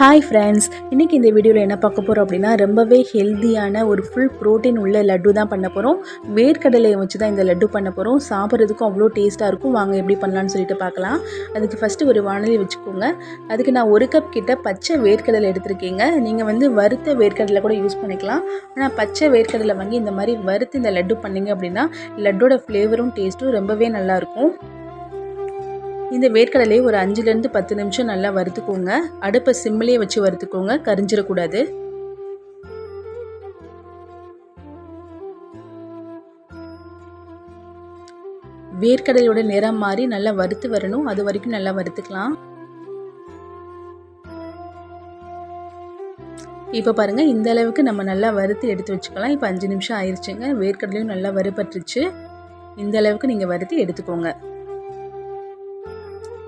Hi friends இன்றைக்கி இந்த வீடியோவில் என்ன பார்க்க போகிறோம் அப்படின்னா ரொம்பவே ஹெல்த்தியான ஒரு ஃபுல் ப்ரோட்டீன் உள்ள லட்டு தான் பண்ண போகிறோம் வேர்க்கடலையை வச்சு தான் இந்த லட்டு பண்ண போகிறோம் சாப்பிட்றதுக்கும் அவ்வளோ டேஸ்ட்டாக இருக்கும். வாங்க எப்படி பண்ணலான்னு சொல்லிட்டு பார்க்கலாம். அதுக்கு ஃபஸ்ட்டு ஒரு வானலி வச்சுக்கோங்க. அதுக்கு நான் ஒரு கப் கிட்ட பச்சை வேர்க்கடலை எடுத்திருக்கீங்க. நீங்கள் வந்து வறுத்த வேர்க்கடலை கூட யூஸ் பண்ணிக்கலாம். ஆனால் பச்சை வேர்க்கடலை வாங்கி இந்த மாதிரி வறுத்து இந்த லட்டு பண்ணீங்க அப்படின்னா லட்டோட ஃப்ளேவரும் டேஸ்ட்டும் ரொம்பவே நல்லாயிருக்கும் இந்த வேர்க்கடலையை ஒரு அஞ்சுலேருந்து பத்து நிமிஷம் நல்லா வறுத்துக்கோங்க. அடுப்பை சிம்மிலே வச்சு வறுத்துக்கோங்க. கரிஞ்சிடக்கூடாது. வேர்க்கடலையோட நிறம் மாறி நல்லா வறுத்து வரணும். அது வரைக்கும் நல்லா வறுத்துக்கலாம். இப்போ பாருங்கள் இந்த அளவுக்கு நம்ம நல்லா வறுத்து எடுத்து வச்சுக்கலாம். இப்போ அஞ்சு நிமிஷம் ஆயிடுச்சுங்க வேர்க்கடலையும் நல்லா வறுபட்டுருச்சு. இந்த அளவுக்கு நீங்கள் வறுத்து எடுத்துக்கோங்க.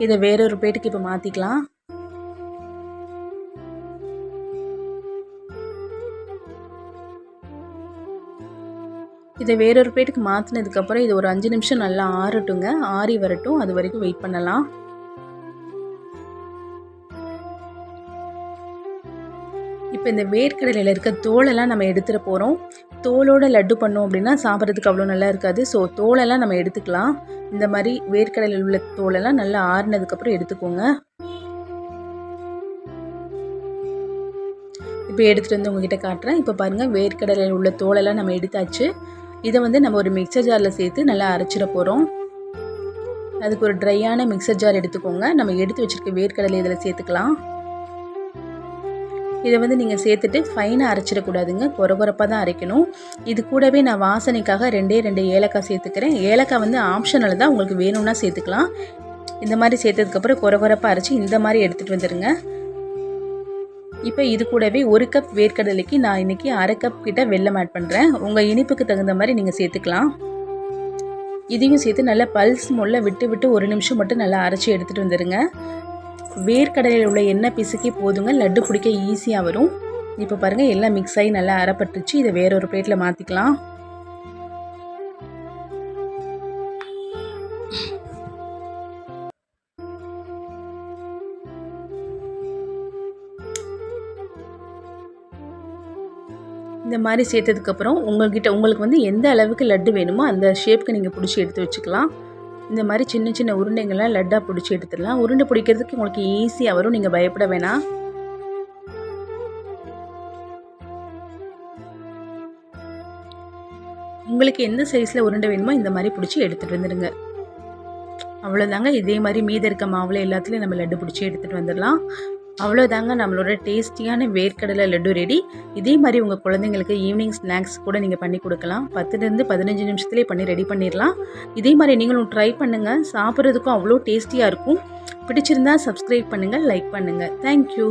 இதை வேறொரு பிளேட்டுக்கு இப்போ மாற்றிக்கலாம் இதை வேறொரு பிளேட்டுக்கு மாற்றினதுக்கப்புறம் இது ஒரு அஞ்சு நிமிஷம் நல்லா ஆறட்டுங்க. ஆறி வரட்டும். அது வரைக்கும் வெயிட் பண்ணலாம். இப்போ இந்த வேர்க்கடலையில் இருக்க தோலெல்லாம் நம்ம எடுத்துகிட்டு போகிறோம் தோலோட லட்டு பண்ணோம் அப்படின்னா சாப்பிட்றதுக்கு அவ்வளோ நல்லா இருக்காது. ஸோ தோலெல்லாம் நம்ம எடுத்துக்கலாம். இந்த மாதிரி வேர்க்கடலையில் உள்ள தோலெல்லாம் நல்லா ஆறினதுக்கப்புறம் எடுத்துக்கோங்க. இப்போ எடுத்துகிட்டு வந்து உங்ககிட்ட காட்டுறேன். இப்போ பாருங்கள் வேர்க்கடலையில் உள்ள தோலெல்லாம் நம்ம எடுத்தாச்சு. இதை வந்து நம்ம ஒரு மிக்சர் ஜாரில் சேர்த்து நல்லா அரைச்சிட போகிறோம் அதுக்கு ஒரு ட்ரையான மிக்சர் ஜார் எடுத்துக்கோங்க. நம்ம எடுத்து வச்சுருக்க வேர்க்கடலை இதில் சேர்த்துக்கலாம். இதை வந்து நீங்கள் சேர்த்துட்டு ஃபைனாக அரைச்சிடக்கூடாதுங்க. குறகுறப்பாக தான் அரைக்கணும். இது கூடவே நான் வாசனைக்காக ரெண்டே ரெண்டு ஏலக்காய் சேர்த்துக்கிறேன். ஏலக்காய் வந்து ஆப்ஷனல் தான். உங்களுக்கு வேணும்னா சேர்த்துக்கலாம். இந்த மாதிரி சேர்த்ததுக்கப்புறம் குறகுறப்பாக அரைச்சி இந்த மாதிரி எடுத்துகிட்டு வந்துடுங்க இப்போ இது கூடவே ஒரு கப் வேர்க்கடலைக்கு நான் இன்றைக்கி அரை கப் கிட்ட வெள்ளம் ஆட் பண்ணுறேன் உங்கள் இனிப்புக்கு தகுந்த மாதிரி நீங்கள் சேர்த்துக்கலாம். இதையும் சேர்த்து நல்லா பல்ஸ் முள்ள விட்டு விட்டு ஒரு நிமிஷம் மட்டும் நல்லா அரைச்சி எடுத்துகிட்டு வந்துடுங்க வேர்க்கடலையில் உள்ள எண்ணெய் பிசுக்கி போதுங்க. லட்டு பிடிக்க ஈஸியாக வரும். இப்போ பாருங்கள் எல்லாம் மிக்ஸ் ஆகி நல்லா அரைப்பட்டுச்சு இதை வேறொரு பிளேட்டில் மாற்றிக்கலாம் இந்த மாதிரி சேர்த்ததுக்கப்புறம் உங்கள்கிட்ட உங்களுக்கு வந்து எந்த அளவுக்கு லட்டு வேணுமோ அந்த ஷேப்புக்கு நீங்கள் பிடிச்சி எடுத்து வச்சுக்கலாம். இந்த மாதிரி சின்ன சின்ன உருண்டைங்கள்லாம் லட்டாக பிடிச்சி எடுத்துடலாம். உருண்டை பிடிக்கிறதுக்கு உங்களுக்கு ஈஸியாக வரும். நீங்கள் பயப்பட வேணாம் உங்களுக்கு எந்த சைஸில் உருண்டை வேணுமோ இந்த மாதிரி பிடிச்சி எடுத்துகிட்டு வந்துடுங்க அவ்வளோதாங்க இதே மாதிரி மீதி இருக்க மாவில் எல்லாத்துலேயும் நம்ம லட்டு பிடிச்சி எடுத்துகிட்டு வந்துடலாம். அவ்வளோதாங்க நம்மளோட டேஸ்டியான வேர்க்கடலை லட்டு ரெடி. இதே மாதிரி உங்கள் குழந்தைங்களுக்கு ஈவினிங் ஸ்நாக்ஸ் கூட நீங்கள் பண்ணி கொடுக்கலாம். பத்துலேருந்து பதினஞ்சு நிமிஷத்துலேயே பண்ணி ரெடி பண்ணிடலாம் இதே மாதிரி நீங்களும் ட்ரை பண்ணுங்கள் சாப்பிட்றதுக்கும் அவ்வளோ டேஸ்டியாக இருக்கும். பிடிச்சிருந்தா சப்ஸ்கிரைப் பண்ணுங்கள் லைக் பண்ணுங்கள் தேங்க்யூ